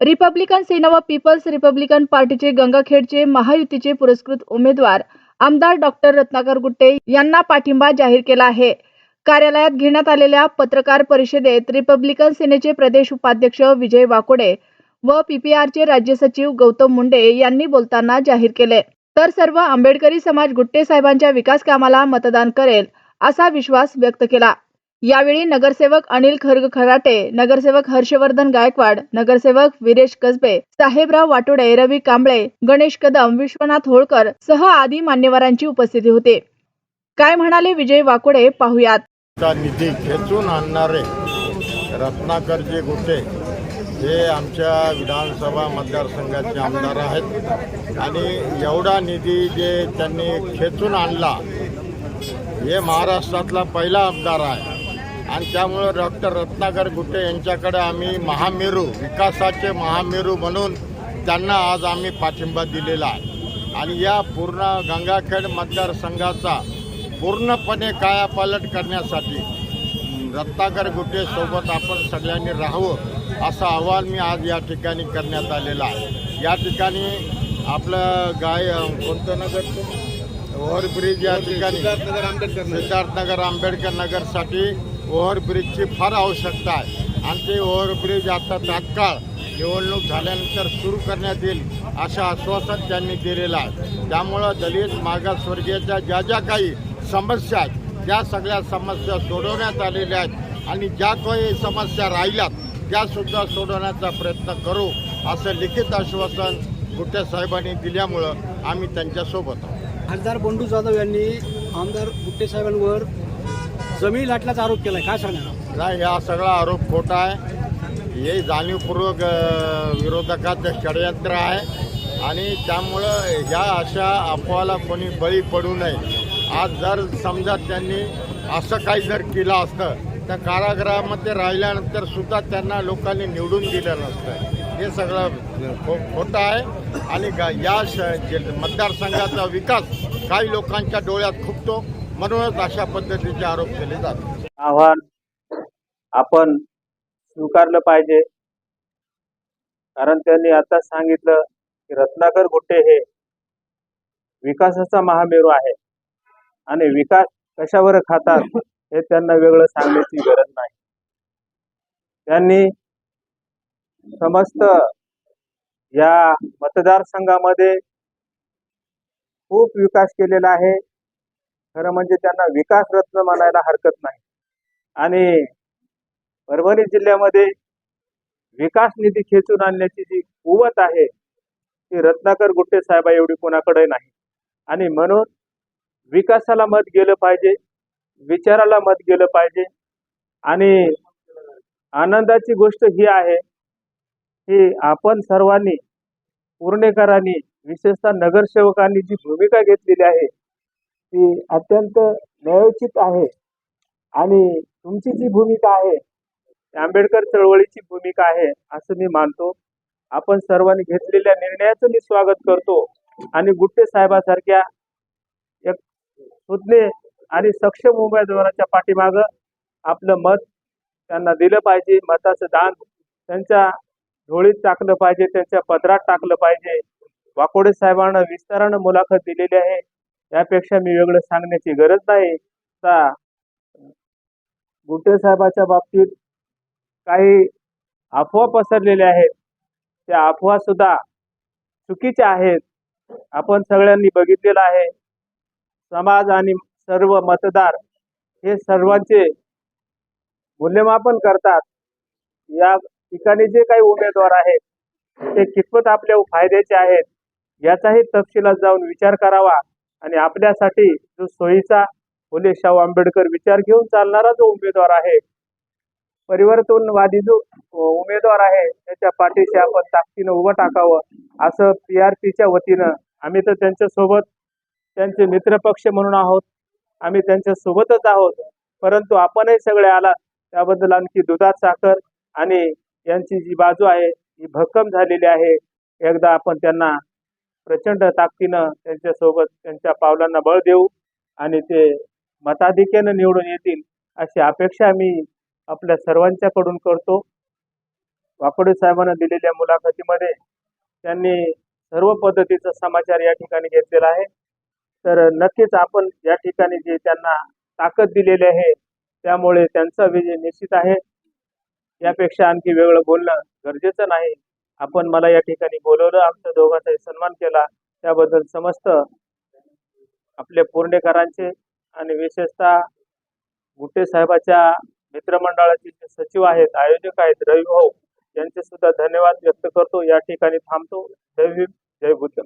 Republican सेना व people's Republican पार्टीचे गंगाखेडचे महायुतीचे पुरस्कृत उमेदवार आमदार डॉक्टर रत्नाकर गुट्टे यांना पाठिंबा जाहीर केला आहे. कार्यालयात घेण्यात आलेल्या पत्रकार परिषदेत रिपब्लिकन सेनेचे प्रदेश उपाध्यक्ष विजय वाकोडे व पीपीआरचे राज्य सचिव गौतम मुंडे यांनी बोलताना जाहीर केले. तर सर्व आंबेडकरी समाज गुट्टे साहेबांच्या विकास कामाला मतदान करेल असा विश्वास व्यक्त केला. यावेळी नगरसेवक अनिल खर्ग खराटे नगरसेवक हर्षवर्धन गायकवाड नगरसेवक विरेश कसबे साहेबराव वाटोडे रवी कांबळे गणेश कदम विश्वनाथ होळकर सह आदी मान्यवरांची उपस्थिती होती. काय म्हणाले विजय वाकोडे पाहुयात. निधी खेचून आणणारे रत्नाकरजी गुटे हे आमच्या विधानसभा मतदारसंघाचे आमदार आहेत. आणि एवढा निधी जे त्यांनी खेचून आणला हे महाराष्ट्रातला पहिला आमदार आहे. आणि त्यामुळं डॉक्टर रत्नाकर गुट्टे यांच्याकडे आम्ही महामेरू विकासाचे महामेरू म्हणून त्यांना आज आम्ही पाठिंबा दिलेला आहे. आणि या पूर्ण गंगाखेड मतदारसंघाचा पूर्णपणे कायापालट करण्यासाठी रत्नाकर गुट्टे सोबत आपण सगळ्यांनी राहावं असं आवाहन मी आज या ठिकाणी करण्यात आलेलं आहे. या ठिकाणी आपलं गाय कोणतं नगर? ओव्हरब्रिज या ठिकाणी. सिद्धार्थनगर आंबेडकर नगरसाठी ओव्हरब्रिजची फार आवश्यकता आहे. आणि ते ओव्हरब्रिज आता तात्काळ निवडणूक झाल्यानंतर सुरू करण्यात येईल असं आश्वासन त्यांनी दिलेलं आहे. त्यामुळं दलित मागासवर्गीयाच्या ज्या ज्या काही समस्या आहेत त्या सगळ्या समस्या सोडवण्यात आलेल्या आहेत. आणि ज्या काही समस्या राहिल्यात त्यासुद्धा सोडवण्याचा प्रयत्न करू असं लिखित आश्वासन गुट्टे साहेबांनी दिल्यामुळं आम्ही त्यांच्यासोबत आहोत. खासदार बंडू जाधव यांनी आमदार गुट्टे साहेबांवर जमीन लाटल्याचा आरोप केलाय. काय सांगणार नाही हा सगळा आरोप खोटा आहे. हे जाणीवपूर्वक अ, विरोधकाचं षडयंत्र आहे. आणि त्यामुळं ह्या अशा अफवाला कोणी बळी पडू नये. आज जर समजा त्यांनी असं काही जर केलं असतं तर कारागृहामध्ये राहिल्यानंतर सुद्धा त्यांना लोकांनी निवडून दिलं नसतं. हे सगळं खो खोटं आहे. आणि गा- या श जे मतदारसंघाचा विकास काही लोकांच्या डोळ्यात खुपतो. म्हणूनच अशा पद्धतीचे आरोप केले जातात. आव्हान आपण स्वीकारलं पाहिजे. कारण त्यांनी आता सांगितलं की रत्नाकर गुट्टे हे विकासाचा महामेरू आहे. आणि विकास कशावर खातात हे त्यांना वेगळं सांगण्याची गरज नाही. त्यांनी समस्त या मतदारसंघामध्ये खूप विकास केलेला आहे. खरं म्हणजे त्यांना विकास रत्न म्हणायला हरकत नाही. आणि परभणी जिल्ह्यामध्ये विकास निधी खेचून आणण्याची जी कुवत आहे ती रत्नाकर गुट्टे साहेबा एवढी कोणाकडे नाही. आणि म्हणून विकासाला मत गेलं पाहिजे विचाराला मत गेलं पाहिजे. आणि आनंदाची गोष्ट ही आहे की आपण सर्वांनी पूर्णेकरांनी विशेषतः नगरसेवकांनी जी भूमिका घेतलेली आहे ती अत्यंत न्यायोचित आहे. आणि तुमची जी भूमिका आहे आंबेडकर चळवळीची भूमिका आहे असं मी मानतो. आपण सर्वांनी घेतलेल्या निर्णयाचं मी स्वागत करतो. आणि गुट्टे साहेबासारख्या एक सुज्ञ आणि सक्षम उमेदवाराच्या पाठीमागं आपलं मत त्यांना दिलं पाहिजे. मताचं दान त्यांच्या झोळीत टाकलं पाहिजे त्यांच्या पदरात टाकलं पाहिजे. वाकोडे साहेबांना विस्तारानं मुलाखत दिलेली आहे. यापेक्षा मी वेगळं सांगण्याची गरज नाही. का गुट्टे साहेबाच्या बाबतीत काही अफवा पसरलेल्या आहेत. त्या अफवा सुद्धा चुकीच्या आहेत. आपण सगळ्यांनी बघितलेलं आहे. समाज आणि सर्व मतदार हे सर्वांचे मूल्यमापन करतात. या ठिकाणी जे काही उमेदवार आहेत ते कितपत आपल्या फायद्याचे आहेत याचाही तपशिलात जाऊन विचार करावा. आणि आपल्यासाठी जो सोयीचा फुले शाहू आंबेडकर विचार घेऊन चालणारा जो उमेदवार आहे परिवर्तनवादी जो उमेदवार आहे त्याच्या पाठीशी आपण ताकदीनं उभं टाकावं असं पी आर पीच्या वतीनं आम्ही तर त्यांच्यासोबत त्यांचे मित्रपक्ष म्हणून आहोत. आम्ही त्यांच्या सोबतच आहोत. परंतु आपणही सगळे आलात त्याबद्दल आणखी दुधात साखर आणि यांची जी बाजू आहे ही भक्कम झालेली आहे. एकदा आपण त्यांना प्रचंड ताकदीनं त्यांच्यासोबत त्यांच्या पावलांना बळ देऊ आणि ते मताधिक्यानं निवडून येतील अशी अपेक्षा मी आपल्या सर्वांच्याकडून करतो. वाकोडे साहेबांना दिलेल्या मुलाखतीमध्ये त्यांनी सर्व पद्धतीचा समाचार या ठिकाणी घेतलेला आहे. तर नक्कीच आपण या ठिकाणी जे त्यांना ताकद दिलेली आहे त्यामुळे त्यांचा विजय निश्चित आहे. यापेक्षा आणखी वेगळं बोलणं गरजेचं नाही. आपण मला या ठिकाणी बोलवलं आमच्या दोघांचाही सन्मान केला. त्याबद्दल समस्त आपले पुर्णेकरांचे आणि विशेषतः गुट्टे साहेबाच्या मित्रमंडळाचे जे सचिव आहेत आयोजक आहेत रवी भाऊ यांचे सुद्धा धन्यवाद व्यक्त करतो. या ठिकाणी थांबतो. जय भीम जय बुद्ध.